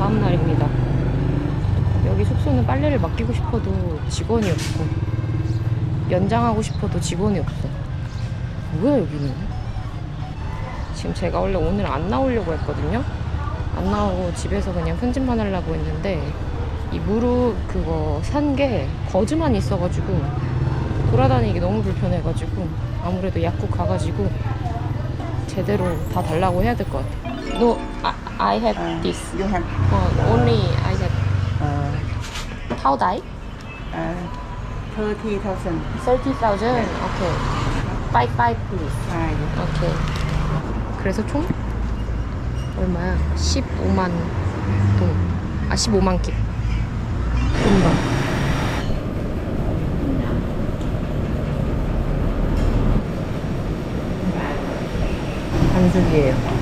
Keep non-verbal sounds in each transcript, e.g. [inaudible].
다음 날입니다. 여기 숙소는 빨래를 맡기고 싶어도 직원이 없고 연장하고 싶어도 직원이 없어. 뭐야 여기는? 지금 제가 원래 오늘 안 나오려고 했거든요. 안 나오고 집에서 그냥 편집만 하려고 했는데 이 무릎 그거 산 게 거즈만 있어가지고 돌아다니기 너무 불편해가지고 아무래도 약국 가가지고 제대로 다 달라고 해야 될 것 같아. No, I, I have Uh, this. You have Uh, only I have uh, how die? uh, 30,000 Thirty thousand. Okay. Five five please. Five. 오케이. 그래서 총 얼마야? 15만 돈. 아 15만 킵. 돈방. 반숙이에요.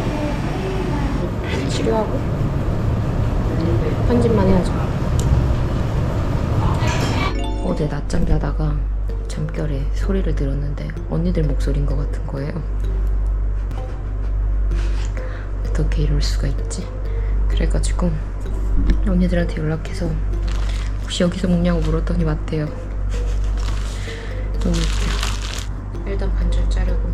치료하고 편집만 해야죠. 어제 낮잠 자다가 잠결에 소리를 들었는데 언니들 목소리인 것 같은 거예요. 어떻게 이럴 수가 있지? 그래가지고 언니들한테 연락해서 혹시 여기서 먹냐고 물었더니 맞대요. 너무 웃겨. 일단 반절 자르고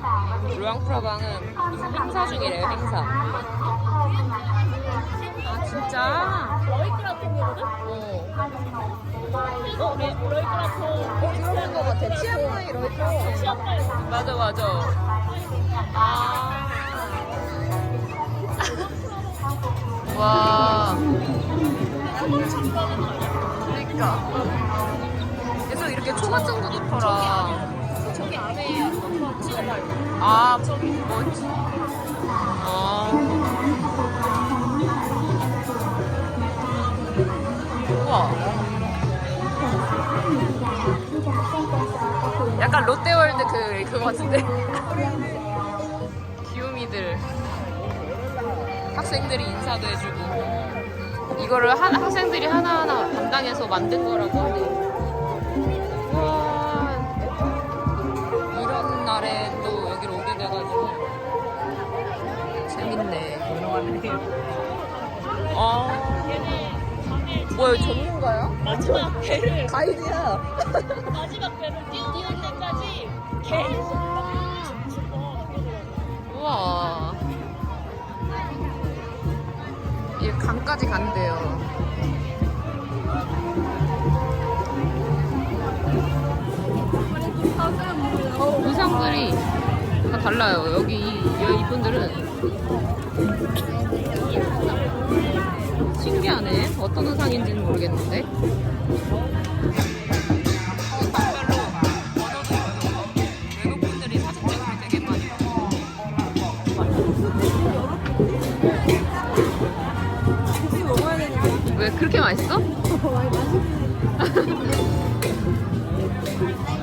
루앙프라방은 행사 중이래요, 행사. 아, 진짜? 러이크라통이거든? 어. 어, 네, 러이크라통. 어, 들어본 것 같아. 치앙마이 러이터. 치앙마이. 맞아, 맞아. 아. 와. 그러니까. 그래서 이렇게 초가층도 높더라. 저기 안에 아, 뭐지? 아. 우와. 약간 롯데월드 그, 그거 같은데? [laughs] 귀요미들. 학생들이 인사도 해주고. 이거를 한, 학생들이 하나하나 담당해서 만든 거라고 하네. 전문가야? 마지막 [laughs] 배를, 가이드야. [laughs] 마지막 배를 띄울 때까지 계속 막 춤추고 그러더라고요. 우와. 이 강까지 간대요. 의상들이 다 달라요. 여기 이- 이분들은 신기하네. 어떤 의상인지는 모르겠는데. 왜 그렇게 맛있어? [laughs]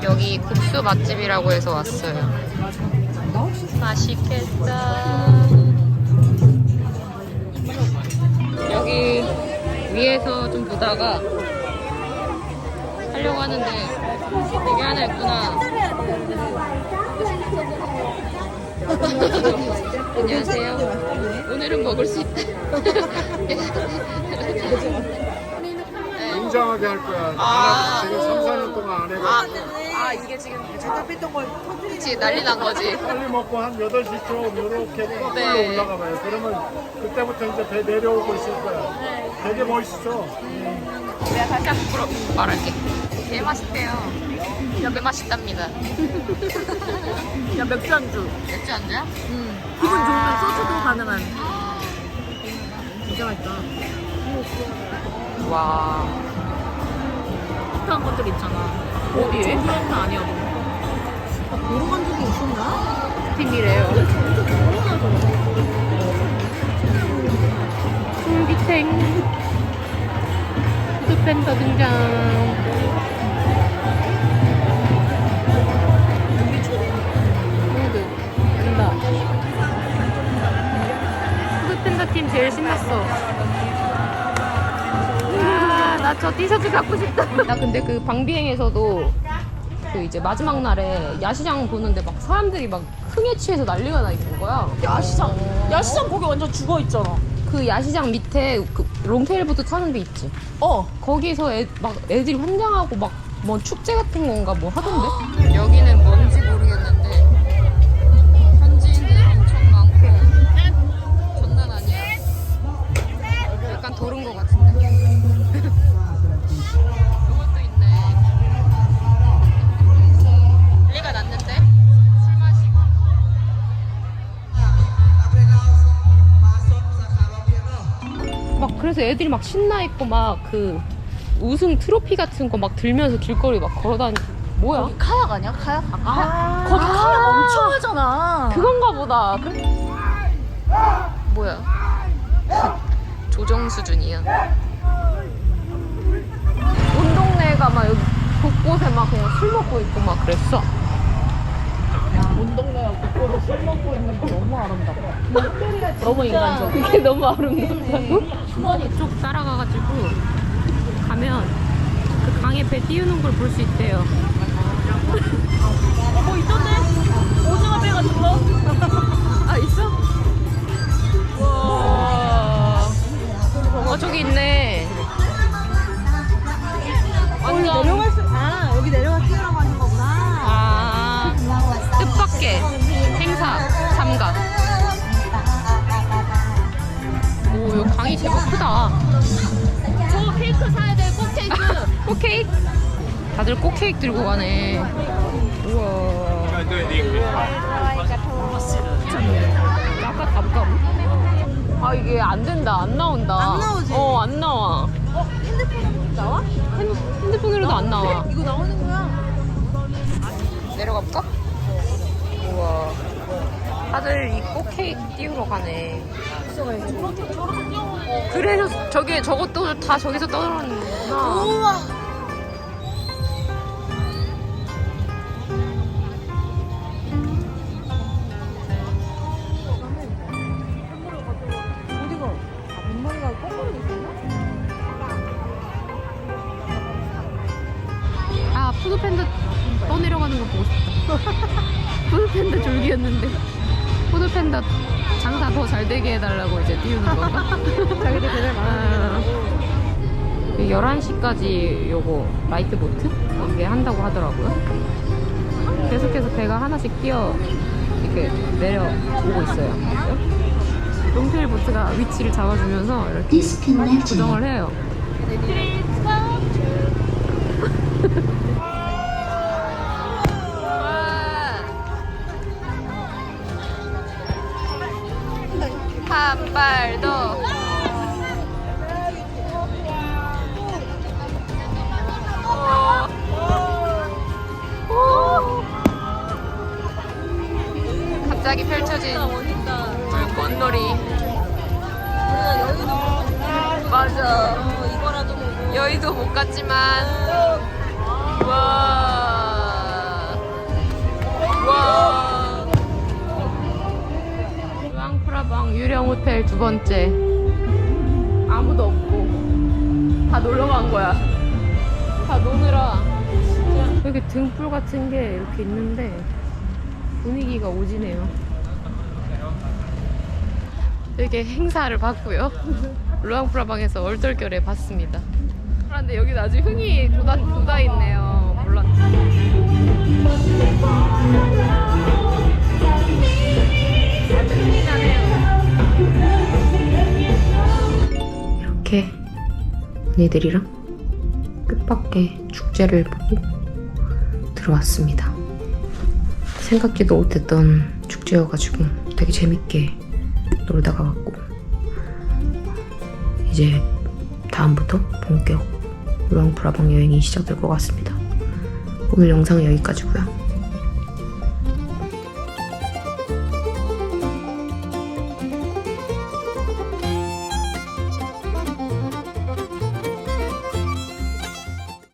여기 국수 맛집이라고 해서 왔어요. 맛있겠다. 여기 위에서 좀 보다가 하려고 하는데 여기 하나 있구나. 안녕하세요. 오늘은 먹을 수 있다. 굉장하게 할 거야. 아. 지금 3, 4년 동안 안 해가 아, 아 이게 지금 그치 난리 난 거지. 빨리 먹고 한 8시 쯤 이렇게 거꾸로 네. 올라가 봐요. 그러면 그때부터 이제 배 내려오고 있을 거야. 되게 멋있어. 내가 살짝 부러 말할게. 개 맛있대요. 여기 맛있답니다. 야, 맥주 안주. 맥주 안주야? 기분 좋으면 소주도 가능한. 진짜 맛있다. 와. 특별한 것들 있잖아. 어디에? 동그란 거 아니야. 들어간 적이 있었나? 팀이래요. 솔기탱. 슈펜더 등장. 푸드팬더팀 제일 신났어. 나 저 티셔츠 갖고 싶다. [laughs] 나 근데 그 방비행에서도 그 이제 마지막 날에 야시장 보는데 막 사람들이 막 흥에 취해서 난리가 나 있는 거야. 야시장. 야시장 거기 완전 죽어 있잖아. 그 야시장 밑에 그 롱테일보트 타는 데 있지. 어. 거기서 애, 막 애들이 환장하고 막 뭐 축제 같은 건가 뭐 하던데? [gasps] 여기는 막 그래서 애들이 막 신나 있고 막 그 우승 트로피 같은 거 막 들면서 길거리 막 걸어다니고 뭐야? 거기 카약 아니야? 카약? 아, 아, 거기 카약 엄청 하잖아. 그건가 보다. 그래? 뭐야? 조정 수준이야. 온 동네가 막 여기 곳곳에 막 그냥 술 먹고 있고 막 그랬어. 온 동네가 곳곳에 술 먹고 있는 거 너무 아름답다. 너무 인간적. 그게 너무 아름답다고? 수원이 쭉 따라가가지고 가면 그 강에 배 띄우는 걸 볼 수 있대요. 제법 크다. 저 케이크 사야 돼. 꽃 케이크. 꽃 케이크? [laughs] 다들 꽃 케이크 들고 가네. 우와. 아까 가볼까? 아 이게 안 된다. 안 나온다. 안 나오지? 어 안 나와. 어, 핸드폰으로 나와? 핸, 핸드폰으로도 안 나와. 이거 나오는 거야. 내려가 볼까? 우와. 다들 이 꽃케이크 띄우러 가네. 그래서 저게 저것도 다 저기서 떨어졌는구나. 우와. 아 푸드팬더 떠내려가는 거 보고 싶다. [laughs] 푸드팬더 졸기였는데 푸드팬더 장사 더 잘 되게 해달라고 이제 띄우는 건가? [laughs] 자기들 배달 아, 11시까지 요거 라이트 보트 이게 한다고 하더라고요. 계속해서 배가 하나씩 뛰어 이렇게 내려오고 있어요. 롱테일 보트가 위치를 잡아주면서 이렇게. 고정을 해요. [laughs] 한발 더. 갑자기 펼쳐진 물꽃놀이. 맞아. 보고. 여의도 못 갔지만 와. 유령 호텔 두 번째. 아무도 없고 다 놀러 간 거야. 다 노느라. 여기 등불 같은 게 이렇게 있는데 분위기가 오지네요. 되게 행사를 봤고요. 루앙프라방에서 얼떨결에 봤습니다. 그런데 여기 아주 흥이 돋아, 돋아 있네요. 몰랐네. 이렇게 언니들이랑 끝밖에 축제를 보고 들어왔습니다. 생각지도 못했던 축제여가지고 되게 재밌게 놀다가 왔고 이제 다음부터 본격 루앙프라방 여행이 시작될 것 같습니다. 오늘 영상은 여기까지고요.